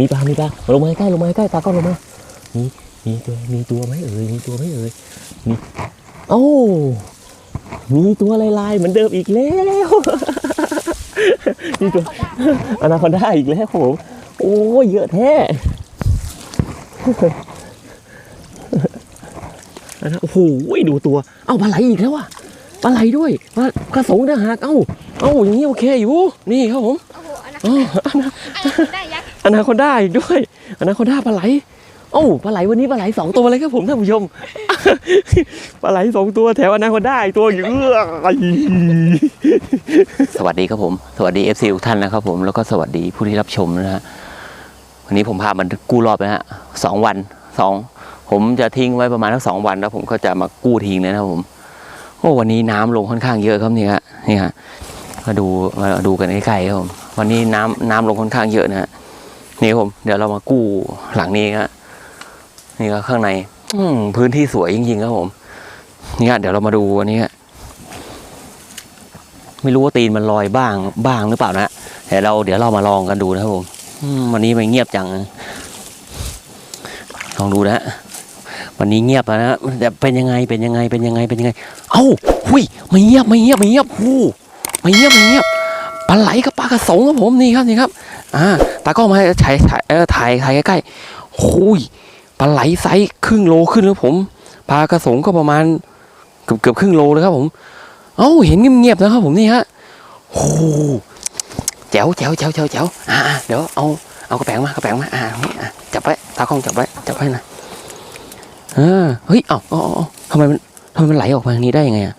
มีปลา มีปลา ลงมาใกล้ ลงมาใกล้ตากล้องลงมา มี มีตัว มีตัวไหมเอ่ย มีตัวไหมเอ่ย มีโอ้ามีตัวลายๆเหมือนเดิมอีกแล้วมีตัวอนาคอนด้าอีกแล้วครับผม โอ้ยเยอะแท้อันนั้นโอ้โหดูตัว เอ้าปลาไหลอีกแล้วอะปลาไหลด้วยปลากระสงนะฮะเอ้า เอ้าอย่างนี้โอเคอยู่ นี่ครับผมโอ้โหอันนั้นอ๋ออันนั้นได้ยักษ์ อนาคอนด้าอีกด้วยอนาคอนด้าปลาไหลโอ้ปลาไหลวันนี้ปลาไหลสองตัวเลยครับผมท่านผู้ชมปลาไหลสองตัวแถวอนาคอนด้าอีกตัวอยู่สวัสดีครับผม สวัสดีเอฟซีทุกท่านนะครับผมแล้วก็สวัสดีผู้ที่รับชมนะฮะวันนี้ผมพามันกู้รอบนะฮะสองวันสองผมจะทิ้งไว้ประมาณทั้งสองวันแล้วผมก็จะมากู้ทิ้งเลยนะครับผมโอ้วันนี้น้ำลงค่อนข้างเยอะครับนี่ฮะนี่ฮะมาดูมาดูกันใกล้ๆครับผมวันนี้น้ำน้ำลงค่อนข้างเยอะนะฮะ นี่ครับผมเดี๋ยวเรามากู้หลังนี้ฮะนี่ก็ข้างใน อืพื้นที่สวยจริงๆครับผม นี่ฮะเดี๋ยวเรามาดูวันนี้ไม่รู้ว่าตีนมันลอยบ้างบ้างหรือเปล่านะเดี๋ยวเราเดี๋ยวเรามาลองกันดูนะครับผมอันนี้มันเงียบจัง ลองดูนะฮะวันนี้เงียบแล้วนะแต่เป็นยังไงเป็นยังไงเป็นยังไงเป็นยังไง เอ้าหุยไม่เงียบไม่เงียบไม่เงียบหูไม่เงียบไม่เงียบ ปลาไหลกับปลากระสงครับผมนี่ครับนี่ครับอ่าตากล้องมาถ่ายถ่ายเออถ่ายถ่ายใกล้ๆหุยปลาไหลไซส์ครึ่งโลขึ้นครับผมปลากระสงก็ประมาณเกือบเกือบครึ่งโลเลยครับผม เอ้าเห็นเงียบๆนะครับผมนี่ฮะโอ้แจ๋วแจ๋วแจ๋วแจ๋วแจ๋วอ่าอ่าเดี๋ยวเอาเอากระแปงมากระแปงมาอ่านี่อะจับไว้ตากล้องจับไว้จับไว้นะอ่าเฮ้ยเอ้าเอ้าเอ้าทำไมมันทำไมมันไหลออกมาทางนี้ได้ยังไงอะ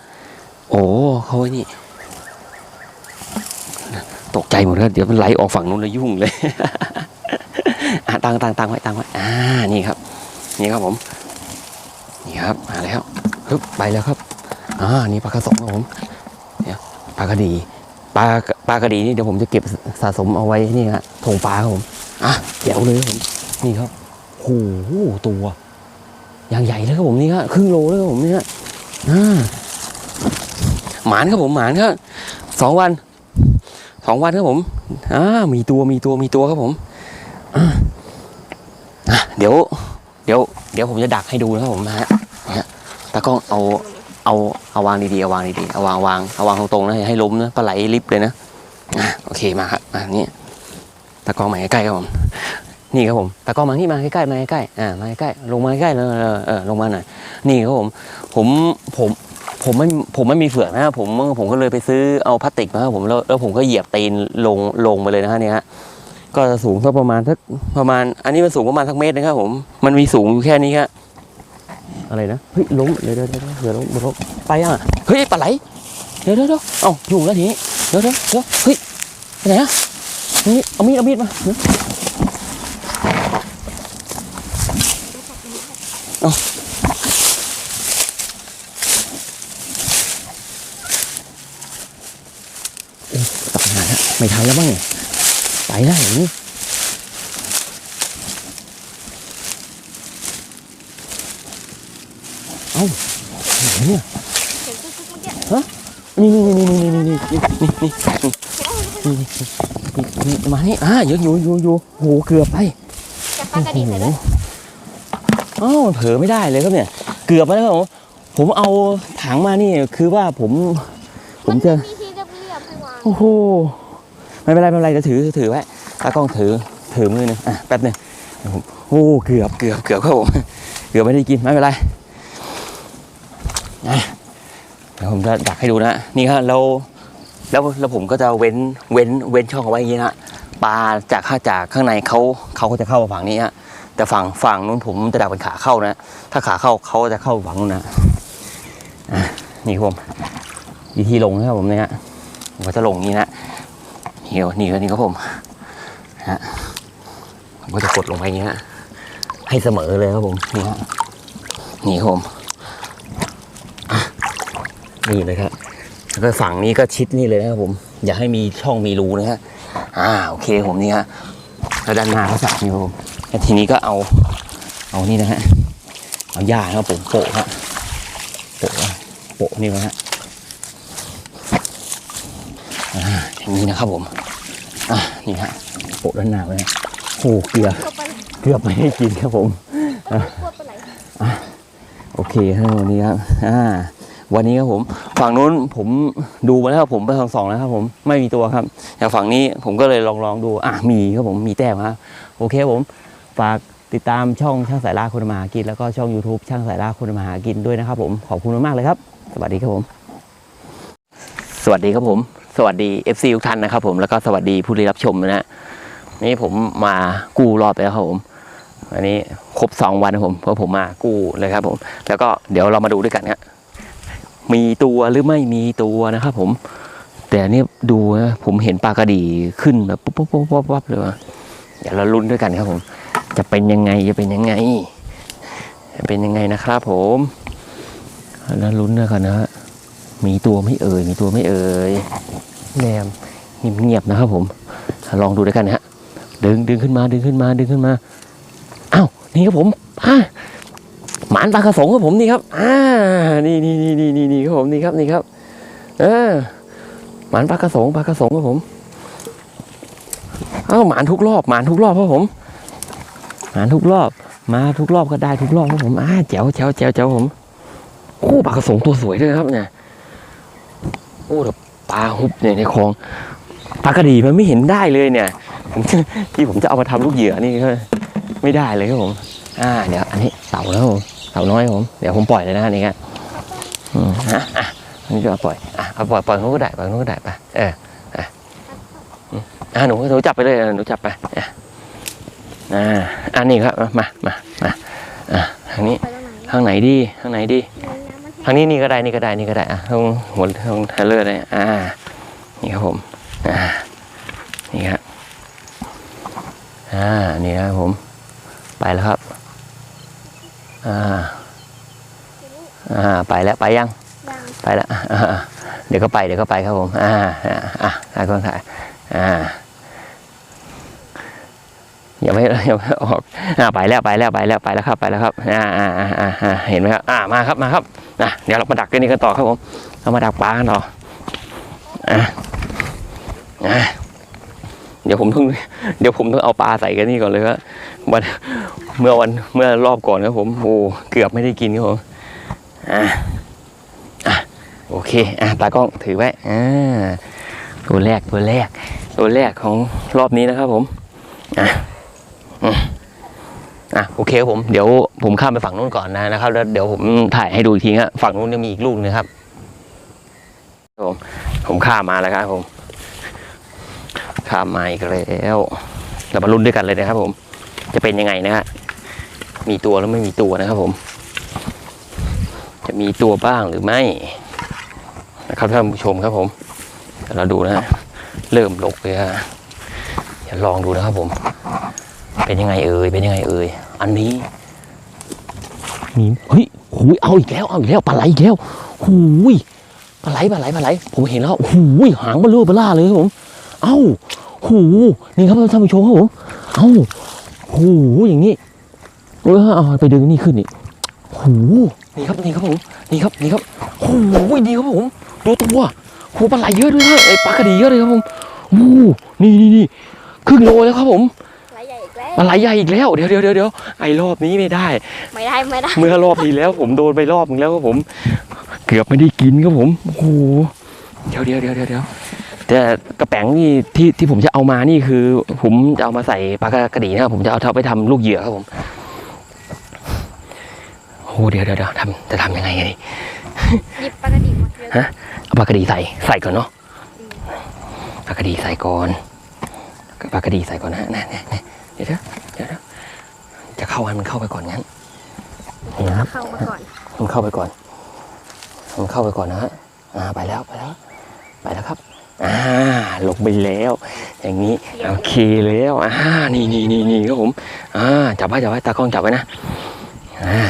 โอ้เขาไว้นี่ ตกใจหมดแล้วเดี๋ยวมันไหลออกฝั่งนู้นแล้วยุ่งเลยอะตังตังตังไว้ตังไว้อ่านี่ครับ นี่ครับผม นี่ครับมาแล้วฮึบไปแล้วครับอ่านี่ปลากระสงครับผมเนี่ยปลากระดีปลาปลากระดีนี่เดี๋ยวผมจะเก็บสะสมเอาไว้นี่ฮะถงปลาครับผมอะเดี๋ยวเลยครับผมนี่ครับโอ้โหตัวอย่างใหญ่เลยครับผมนี่ฮะครึ่งโลเลยครับผมนี่ฮะอ่าหมานครับผมหมานครับสองวัน สองวันครับผมอ่ามีตัวมีตัวมีตัวครับผมเดี๋ยว เดี๋ยว เดี๋ยวผมจะดักให้ดูนะครับผมนะฮะนะฮะตากล้องเอาเอาเอาวางดีๆเอาวางดีๆเอาวางวางเอาวางตรงๆนะให้ล้มนะปลาไหลลิบเลยนะโอเคมาครับมานี่ตากล้องมาใกล้ๆครับผมนี่ครับผมตากล้องมาที่มาใกล้ๆมาใกล้ๆอ่ามาใกล้ๆลงมาใกล้ๆเลยเออเออลงมาหน่อยนี่ครับผม ผมผม ผมไม่ผมไม่มีเฟือกนะผมผมก็เลยไปซื้อเอาพลาสติกมาผมแล้วแล้วผมก็เหยียบตีนลงลงไปเลยนะฮะเนี่ยฮะก็จะสูงสักประมาณสักประมาณ อันนี้มันสูงประมาณสักเมตรนะครับ ผม มันมีสูงอยู่แค่นี้ครับอะไรนะเฮ้ยล้มเดี๋ยวเดี๋ยวเดี๋ยวเดี๋ยวล้มเดี๋ยวล้มไปอะเฮ้ยปลาไหลเดี๋ยวเดี๋ยวเดี๋ยวเอ้าอยู่แล้วทีนี้เดี๋ยวเดี๋ยวเดี๋ยวเฮ้ยไปไหนอะนี่เอามีดเอามีดมาเดี๋ยวเอาโอ้ตัดหาแล้ว ไม่ทันแล้วบ้างเนี่ยไปได้อย่างนี้เอ้าไหนเนี่ยเห็นตุ๊กตุ๊กเมื่อกี้นี่นี่นี่นี่นี่นี่นี่นี่นี่นี่นี่นี่มานี่อ่าอยู่อยู่อยู่อยู่โหเกือบไปจับปลากระดิ่งเอ้าวเผลอไม่ได้เลยครับเนี่ย เกือบไปแล้วครับผมผมเอาถังมานี่คือว่าผม ผมจะโอ้โห ไม่เป็นไรไม่เป็นไรจะถือถือไว้ตากล้องถือถือมือหนึงอะแป๊บหนึงโอ้เกือบเกือบเกือบครับผมเกือบไม่ได้กินไม่เป็นไรนะเดี๋ยวผมจะดักให้ดูนะนี่ครับแล้วแล้วแล้วผมก็จะเว้นเว้นเว้นช่องเอาไว้อย่างนี้นะปลาจากข้าจากข้างในเขาเขาก็จะเข้ามาฝั่งนี้ฮะแต่ฝั่งฝั่งนู้นผมจะดักเป็นขาเข้านะ ถ้าขาเข้าเขาจะเข้าฝั่งนู้นนะนี่ผมวิธีลงนะครับผมเนี่ยฮะผมก็จะลงนี้นะ นี่ครับนี่ครับนี่ครับผมฮะผมก็จะกดลงไปอย่างนี้ฮะให้เสมอเลยครับผมนี่ฮะนี่ครับผมนี่เลยครับแล้วก็ฝั่งนี้ก็ชิดนี่เลยนะครับผม อย่าให้มีช่องมีรูนะฮะอ่าโอเคผมนี่ฮะแล้วด้านหน้าก็สับนี่ครับผมแล้วทีนี้ก็เอาเอานี่นะฮะเอาหญ้าครับผมโปะฮะโปะโปะนี่นะฮะอย่างนี้นะครับผมอะ นี่ฮะโปะด้านหน้าไว้นะโอ้เกือบกลัวปลาไหลเกือบไม่ได้กินครับผมเอ้ยกลัวปลาไหลโอเคครับวันนี้ครับอ่าวันนี้ครับผม ฝั่งนู้นผมดูมาแล้วผมไปทางสองแล้วครับผมไม่มีตัวครับแต่ฝั่งนี้ผมก็เลยลองลองดูอะมีครับผมมีแต้มครับโอเคครับผมฝากติดตามช่องช่างสายล่าคนมาหากิน แล้วก็ช่อง YouTube ช่างสายล่าคนมาหากินด้วยนะครับผมขอบคุณมากๆเลยครับ สวัสดีครับผม สวัสดีครับผม สวัสดี FC ทุกท่านนะครับผมแล้วก็สวัสดีผู้ที่รับชมนะฮะนี่ผมมากู้รอบไปแล้วครับผมอันนี้ครบสองวันครับผมเพราะผมมากู้เลยครับผม แล้วก็เดี๋ยวเรามาดูด้วยกันครับมีตัวหรือไม่มีตัวนะครับผม แต่อันนี่ดูนะผมเห็นปลากระดีขึ้นแบบปุ๊บปุ๊บปุ๊บปุ๊บปุ๊บเลยว่ะเดี๋ยวเราลุ้นด้วยกันครับผม จะเป็นยังไงจะเป็นยังไงจะเป็นยังไงนะครับ ผมแล้วลุ้นด้วยกันนะฮะมีตัวไม่เอ่ยมีตัวไม่เอ่ย แรมเงียบๆนะครับผม ลองดูด้วยกันนะฮะดึงดึงขึ้นมาดึงขึ้นมาดึงขึ้นมาอ้าวนี่ครับผมอ่าหมานปลากระสงครับผมนี่ครับอ่านี่นี่นี่นี่นี่นี่ครับผมนี่ครับนี่ครับเออหมานปลากระสงปลากระสงครับผมเอ้าหมานทุกรอบหมานทุกรอบครับผมหมานทุกรอบ มาทุกรอบก็ได้ทุกรอบครับผมอ่าแจ๋วแจ๋วแจ๋วแจ๋วผมโอ้ปลากระสงตัวสวยด้วยครับเนี่ยโอ้แต่ ปลาหุบเนี่ยในคลองปลากระดีมันไม่เห็นได้เลยเนี่ยผมที่ผมจะเอามาทำลูกเหยื่อนี่ก็ไม่ได้เลยครับผม อ่าเดี๋ยวอันนี้เต่าแล้วผมเต่าน้อยผมเดี๋ยวผมปล่อยเลยนะนี่ครับอืมฮะอะอันนี้จะเอาปล่อยอะเอาปล่อยปล่อยนู้นก็ได้ปล่อยนู้นก็ได้ไปเอออะอะหนูหนูจับไปเลยหนูจับไปอะอ่าอันนี้ครับมามามาอะทางนี้หนทางไหนดีทางไหนดี ทางนี้นี่ก็ได้นี่ก็ได้นี่ก็ได้อะตรงหัวตรงเทเลอร์เลยอ่านี่ครับผมอ่านี่ครับอ่านี่นะครับผม ไปแล้วครับอ่าอ่าไปแล้วไปยังดังไปแล้วอ่าเดี๋ยวก็ไปเดี๋ยวก็ไปครับผมอ่าอ่าอะถ่ายคนถ่ายอ่าอย่าไม่อย่าไม่ออกอ่าไปแล้วไปแล้วไปแล้วไปแล้วครับไปแล้วครับอ่าอ่าอ่าอ่าอ่าเห็นไหมครับอ่ามาครับมาครับ อะเดี๋ยวเรามาดักกันนี่กันต่อครับผมเรามาดักปลากันต่ออ่าอ่าเดี๋ยวผมต้องเดี๋ยวผมต้องเอาปลาใส่กันนี่ก่อนเลยครับวันเมื่อวันเมื่อรอบก่อนครับผมโอ้เกือบไม่ได้กินครับผมอ่าอะโอเคอะตากล้องถือไว้อ่าตัวแรกตัวแรก ตัวแรกของรอบนี้นะครับผมอะอืม อะโอเคผมเดี๋ยวผมข้ามไปฝั่งนู้นก่อนนะนะครับแล้วเดี๋ยวผมถ่ายให้ดูอีกทีครับฝั่งนู้นยังมีอีกลูกนึงครับผมผมข้ามมาแล้วครับผมข้ามมาอีกแล้วเรามาลุ้นด้วยกันเลยนะครับ ผม จะเป็นยังไงนะฮะมีตัวแล้วไม่มีตัวนะครับ ผม จะมีตัวบ้างหรือไม่ นะครับท่านผู้ชมครับผมเดี๋ยวเราดูนะฮะเริ่มลกเลยฮะเดี๋ยวลองดูนะครับผม เป็นยังไงเอ่ยเป็นยังไงเอ่ยอันนี้มีเฮ้ยหูยเอาอีกแล้วเอาอีกแล้วปลาไหลอีกแล้วหูยปลาไหลปลาไหลปลาไหลผมเห็นแล้วหูยหางเบลอเบล่าเลยครับผม เอ้าหูนี่ครับท่านผู้ชมครับผมเอ้าหูอย่างนี้เออเอาไปดึงนี่ขึ้นนี่หูนี่ครับนี่ครับผมนี่ครับนี่ครับโอ้โหดีครับผมดูตัวโหปลาไหลเยอะด้วยนะไอ้ปลากระดีเยอะเลยครับผมโอ้โหนี่นี่นี่ครึ่งโลแล้วครับผม ปลาไหลใหญ่อีกแล้ว เดี๋ยวเดี๋ยวเดี๋ยวเดี๋ยวไอรอบนี้ไม่ได้ ไม่ได้ไม่ได้ เมื่อรอบที่แล้วผมโดนไปรอบนึงแล้วครับผม เกือบไม่ได้กินครับผมโอ้โหเดี๋ยวเดี๋ยวเดี๋ยวเดี๋ยวเดี๋ยวแต่กระแป๋งนี่ที่ที่ผมจะเอามานี่คือ ผมจะเอามาใส่ปลากระดีนะครับผมจะเอาเท่าไปทำลูกเหยื่อครับผมโอ้โหเดี๋ยวเดี๋ยวเดี๋ยวทำจะทำยังไงดีหยิบปลากระดิ่งมาเยอะฮะเอาปลากระดีใส่ใส่ก่อนเนาะปลากระดีใส่ก่อนปลากระดีใส่ก่อนนะฮะนี่นี่ นี่เดี๋ยวเดี๋ยวเดี๋ยวเดี๋ยวจะเข้าให้มันเข้าไปก่อนงั้นนี่นะครับเข้ามาก่อนมันเข้าไปก่อนมันเข้าไปก่อนนะฮะอ่าไปแล้วไปแล้วไปแล้วครับอ่าลงไปแล้ว อย่างนี้โอเคแล้วอ่านี่นี่นี่นี่ครับผมอ่าจับไว้จับไว้ตากล้องจับไว้นะอ่า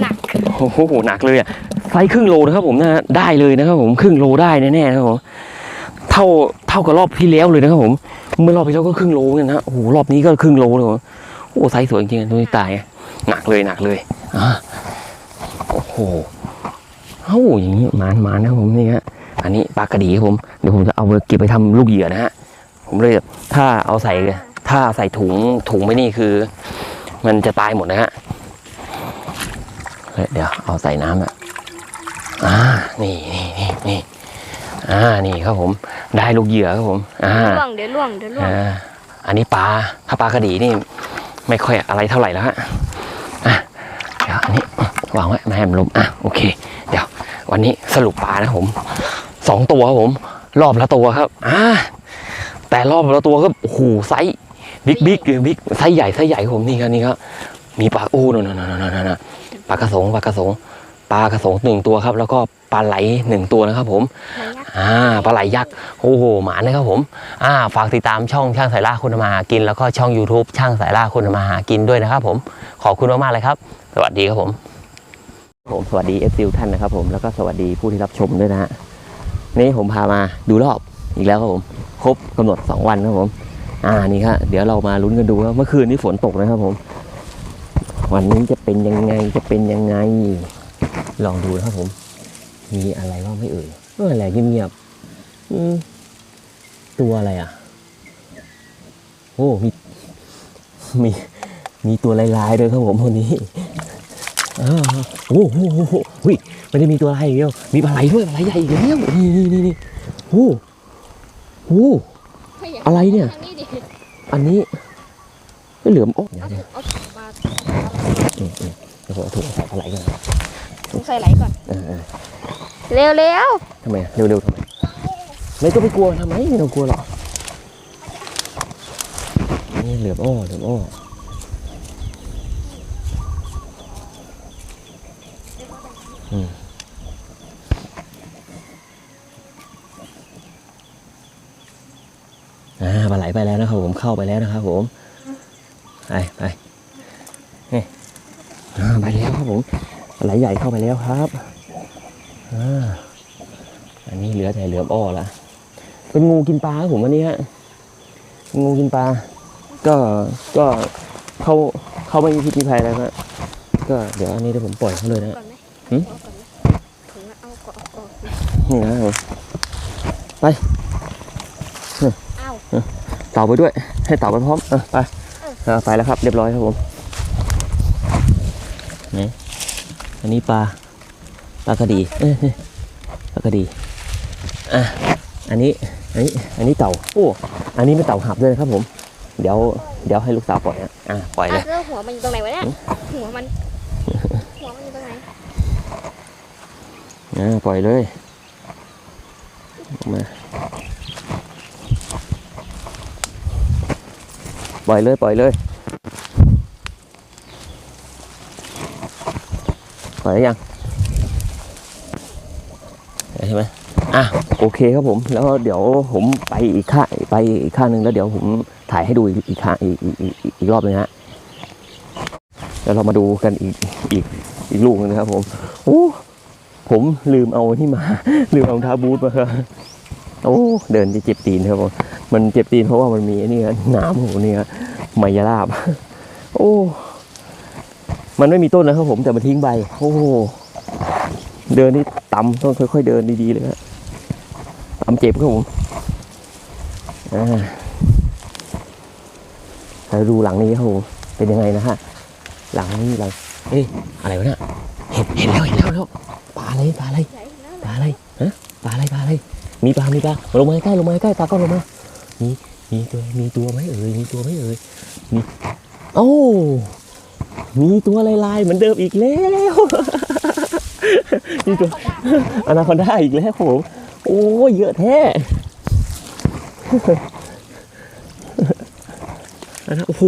หนักโอ้โหหนักเลยอะไซส์ครึ่งโลนะครับผมนะได้เลยนะครับผมครึ่งโลได้แน่ๆนะครับผมเท่าเท่ากับรอบที่แล้วเลยนะครับผม เมื่อรอบที่แล้วก็ครึ่งโลเนกันนะโอ้โหรอบนี้ก็ครึ่งโลเลยโอ้ไซส์สวยจริงๆตัวนี้ตายหนักเลยหนักเลยอ่าโอ้โหเอ้าอย่างนี้หมานมานะผมนี่ฮะอันนี้ปลากระดีครับผมเดี๋ยวผมจะเอาไปเก็บไปทำลูกเหยื่อนะฮะผมเลยถ้าเอาใส่ถ้าใส่ถุงถุงไม่นี่คือ มันจะตายหมดนะฮะเฮ้ยเดี๋ยวเอาใส่น้ำอะอ่านี่นี่นี่นี่อ่านี่ครับผม ได้ลูกเหยื่อครับผมอ่าล่วงเดี๋ยวล่วงเดี๋ยวล่วงอ่าอันนี้ปลาถ้าปลากระดีนี่ ไม่ค่อยอะไรเท่าไหร่แล้วฮะอะเดี๋ยวอันนี้วางไว้ไม่ให้มันลมอะโอเค เดี๋ยว วันนี้สรุปปลานะผมสองตัวครับผม รอบละตัวครับอ่าแต่รอบละตัวก็โอ้โหไซส์บิ๊กบิ๊กบิ๊กไซส์ใหญ่ไซส์ใหญ่ครับผมนี่ครับนี่ครับมีปลาอู้นนนนนนปลากระสงปลากระสง ปลากระสงหนึ่งตัวครับ แล้วก็ปลาไหลหนึ่งตัวนะครับ ผมไหนยักษ์อ่าปลาไหลยักษ์โอ้โหหมานะครับผมอ่าฝากติดตามช่องช่างสายล่าคุณมาหากิน แล้วก็ช่อง YouTube ช่างสายล่าคุณมาหากินด้วยนะครับ ผมขอบคุณมากๆเลยครับ สวัสดีครับผมผมสวัสดีเอฟซีท่านนะครับผมแล้วก็สวัสดีผู้ที่รับชมด้วยนะฮะนี่ผมพามาดูรอบอีกแล้วครับผม ครบกำหนด 2 วันครับผม อ่านี่ครับเดี๋ยวเรามาลุ้นกันดูว่าเมื่อคืนนี้ฝนตกนะครับผม วันนี้จะเป็นยังไงจะเป็นยังไง ลองดูนะครับผม มีอะไรบ้างไม่เอ่ยเอออะไรเงียบๆอืมตัวอะไรอะ โอ้มีมีมีตัวลายๆด้วยครับผมวันนี้อ้าวโอ้โหโอ้โหหุ้ยไม่ได้มีตัวอะไรอย่างเดียว มีปลาไหลด้วยปลาไหลใหญ่อีกแล้วนี่นี่นี่นี่โอ้โหอะไรเนี่ยทางนี้ดิอันนี้ไม่เหลือมโอ้เดี๋ยวเอาเดี๋ถุยวงเอาถุงมาเดี๋ยวเดี๋ยวผมเอาถุงใส่ปลาไหลก่อนถุ งใส่ไหลก่อน เออเออเร็วเร็วทำไมอะเร็วๆทำไมไม่ต้องไปกลัวทำไมไม่ต้องกลัวหรอกนี่เหลือมอ้อเหลือมอ้ออืมอ่าปลาไหลไปแล้วนะครับผมเข้าไปแล้วนะครับผมไปไปนี่อ่าไปแล้วครับผมปลา ไหลใหญ่เข้าไปแล้วครับอ่าอันนี้เหลือแต่เหลือมอ้อละเป็นงูกินปลาครับผมอันนี้ฮะงูกินปลา ก็ก็เขาเขาไม่มีพิษมีภัยอะไรฮะก็เดี๋ยวอันนี้เดี๋ยวผมปล่อยเขาเลยนะก่อนไหมหืมเอาก่อนไหมถุงอะเอาก่อนเอาก่อนนี่นะครับผมอ้าวเต่าไปด้วย ให้เต่าไปพร้อมเออไปเออไปแล้วครับ เรียบร้อยครับผมนี่ อันนี้ปลาปลากระดีเอ้ยเอ้ยปลากระดีอะอันนี้อันนี้อันนี้เต่าโอ้อันนี้เป็นเต่าหับด้วยนะครับผม เดี๋ยวเดี๋ยวให้ลูกสาวปล่อยนะอะปล่อยเลยอะแล้วหัวมันอยู่ตรงไหนวะเนี่ยหัวมันหัวมันอยู่ตรงไหนอ่าปล่อยเลยมาปล่อยเลยปล่อยเลย ปล่อยยังใช่ไหมอะโอเคครับผม แล้วเดี๋ยวผมไปอีกข้างไปอีกข้างหนึ่งแล้วเดี๋ยวผมถ่ายให้ดูอีกอีกข้างอีกอีกอีกรอบนึงฮะแล้วเรามาดูกันอีกอีกอีกลูกหนึงนะครับ ผมโอ้ผมลืมเอาที่มาลืมเอารองเท้าบูทมาครับโอ้เดินจะเจ็บตีนครับผมมันเจ็บตีนเพราะว่ามันมีนี่ครับน้ำหูนี่ครับไมยราบ โอ้ มันไม่มีต้นนะครับผมแต่มันทิ้งใบ โอ้โเดินนี่ต่ำต้องค่อย ๆ เดินดีๆเลยครับต่ำเจ็บครับผมอ่าดูหลังนี้ครับผมเป็นยังไงนะฮะหลังนี้หลังเอ๊ะอะไรวะเนี่ยเห็นเห็นแล้วเห็นแล้วแล้วปลาอะไรปลาอะไรปลาอะไรฮะปลาอะไรปลาอะไรมีปลา มีปลาลงมาใกล้ลงมาใกล้ตาก็ลงมา มีมีตัวมีตัวไหมเอ่ยมีตัวไหมเอ่ยมีโอ้ มีตัวลายๆเหมือนเดิมอีกแล้วมีตัวอนาคอนด้าอีกแล้วผมโอ้ยเยอะแท้อันนั้นโอ้โห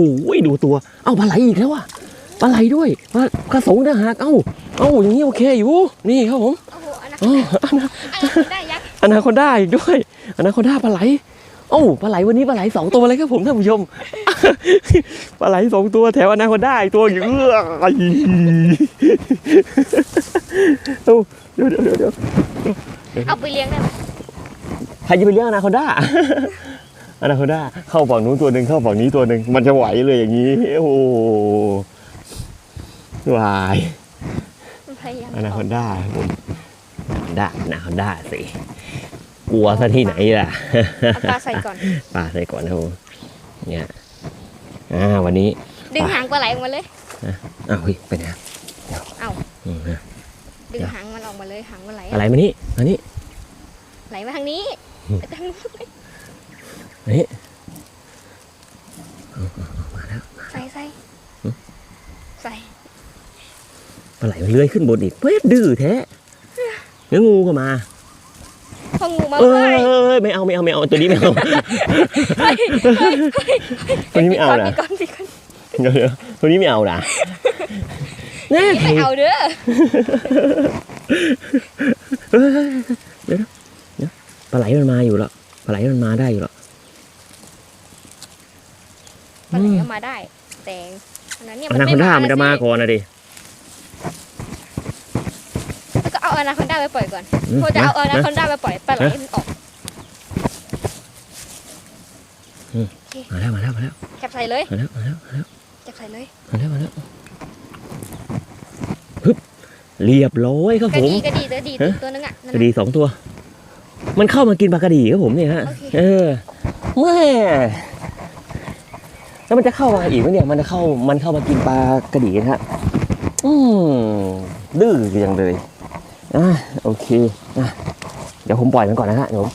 ดูตัว เอ้าปลาไหลอีกแล้วอะปลาไหลด้วยปลากระสงนะฮะเอ้าเอ้าอย่างนี้โอเคอยู่นี่ครับผมโอ้โหอันนั้นอ๋ออนาอันนั้นได้ยักษ์อนาคอนด้าอีกด้วยอนาคอนด้าปลาไหล โอ้าปลาไหลวันนี้ปลาไหลสองตัวเลยครับผมท่านผู้ชมปลาไหลสองตัวแถวอนาคอนด้าอีกตัวอยู่เอื้อไอ้เอ้าเดี๋ยวเดี๋ยวเดี๋ยวเดี๋ยวเอาไปเลี้ยงได้ไหมใครจะไปเลี้ยงอนาคอนด้าอนาคอนด้าเข้าฝั่งนู้นตัวหนึ่งเข้าฝั่งนี้ตัวหนึ่งมันจะไหวเลยอย่างนี้โอ้โหวายมันพยายามอนาคอนด้าครับผมอนาคอนด้าอนาคอนด้าสิ กลัวซะที่ไหนล่ะเอาปลาใส่ก่อนปลาใส่ก่อนนะครับผมเนี่ยอ่าวันนี้ ดึงหางปลาไหลออกมาเลยอ้าวเฮ้ยไปไหนอะเดี๋ยวเอ้าอืมนะดึงหางมันออกมาเลยหางปลาไหลอะไรมานี่มานี่ไหลมาทางนี้อืมไปทางนู้นมานี่ใส่ใส่อืมใส่ปลาไหลมันเลื้อยขึ้นบนอีกเฮ้ยดื้อแท้เนื้องูก็มา พองูมาเอเฮ้ยอไม่เอาไม่เอาไม่เอาตัวนี้ไม่เอาตัวนี้ไม่เอานะปิดก่อนปิดก่อนเดี๋ยวเดี๋ยวตัวนี้ไม่เอานะแน่ไม่เอาเด้อปลาไหลมันมาอยู่แล้วปลาไหลมันมาได้อยู่แล้วปลาไหลก็มาได้ แต่อันนั้นเนี่ยอนาคอนด้ามันจะมาสิก่อนนะดิ แล้วก็เอาอนาคอนด้าไปปล่อยก่อนอืมพอจะเอาอนานะคอนด้าไปปล่อยปลาไหลมันออกมาแล้วมาแล้วมาแล้วจับใส่เลยมาแล้วมาแล้วมาแล้วจับใส่เลยมาแล้วมาแล้วฮึบเรียบร้อยครับกระผมดีกระดีกระดีฮะตัวนึงอะนั่นกระน่ะดีสองตัว มันเข้ามากินปลากระดีครับผมเนี่ยฮะโอเคเออแม่แล้วมันจะเข้ามาอีกไหมเนี่ยมันจะเข้ามันเข้ามากินปลากระดีนะฮะอืมดื้อจังเลย อะโอเคอะเดี๋ยวผมปล่อยมันก่อนนะฮะเดี๋ยวผม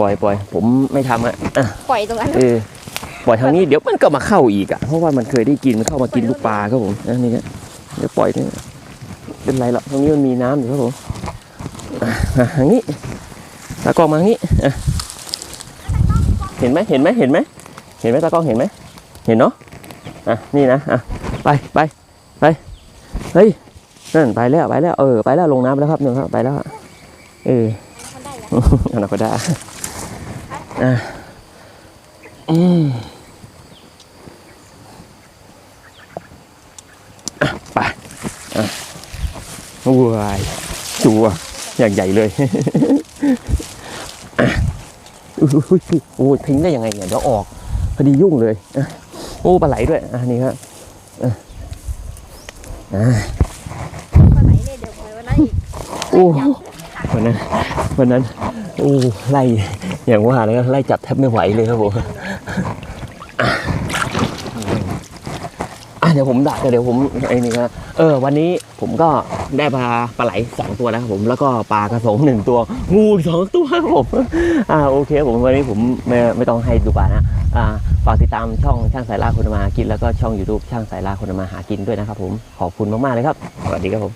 ปล่อยปล่อยผมไม่ทำอะอะปล่อยตรงนั้น เออปล่อยทางนี้เดี๋ยวมันก็มาเข้าอีกอะเพราะว่ามันเคยได้กินมันเข้ามากินลูกปลาครับผมนะนี่ฮะเดี๋ยวปล่อยนี่เป็นไรหรอกตรงนี้มันมีน้ำอยู่ครับผมอะอะทางนี้ตากล้องมาทางนี้อะเห็นไหมเห็นไหมเห็นไหมเห็นไหมตากล้องเห็นไหมเห็นเนาะอะนี่นะอะไปไปไปเฮ้ย นั่นไปแล้วไปแล้วเออไปแล้วลงน้ำไปแล้วครับหนึ่งครับไปแล้วเอออนาคอนด้าอีกแล้วอนาคตได้อะอืมอะไปอะว้ายตัวอย่างใหญ่เลยอะอุ้ยอุ้ยอุ้ยโอ้ยทิ้งได้ยังไงเนี่ยเดี๋ยวออกพอดียุ่งเลยอะโอ้ปลาไหลด้วยอะนี่ครับอะ โอ้วันนั้นวันนั้นโอ้ไล่อย่างว่าเลยครับไล่จับแทบไม่ไหวเลยครับผมเดี๋ยวผมดักเดี๋ยวผมไอ้นี่ครับเออ วันนี้ผมก็ได้ปลาปลาไหลสองตัวแล้วครับผมแล้วก็ปลากระสงหนึ่งตัว งูสองตัวครับผมอ่าโอเคผมวันนี้ผมไม่ไม่ต้องให้ดูปลานะอ่าฝากติดตามช่องช่างสายล่าคนมาหากินแล้วก็ช่อง YouTube ช่างสายล่าคนมาหากินด้วยนะครับผมขอบคุณมากๆเลยครับสวัสดีครับผม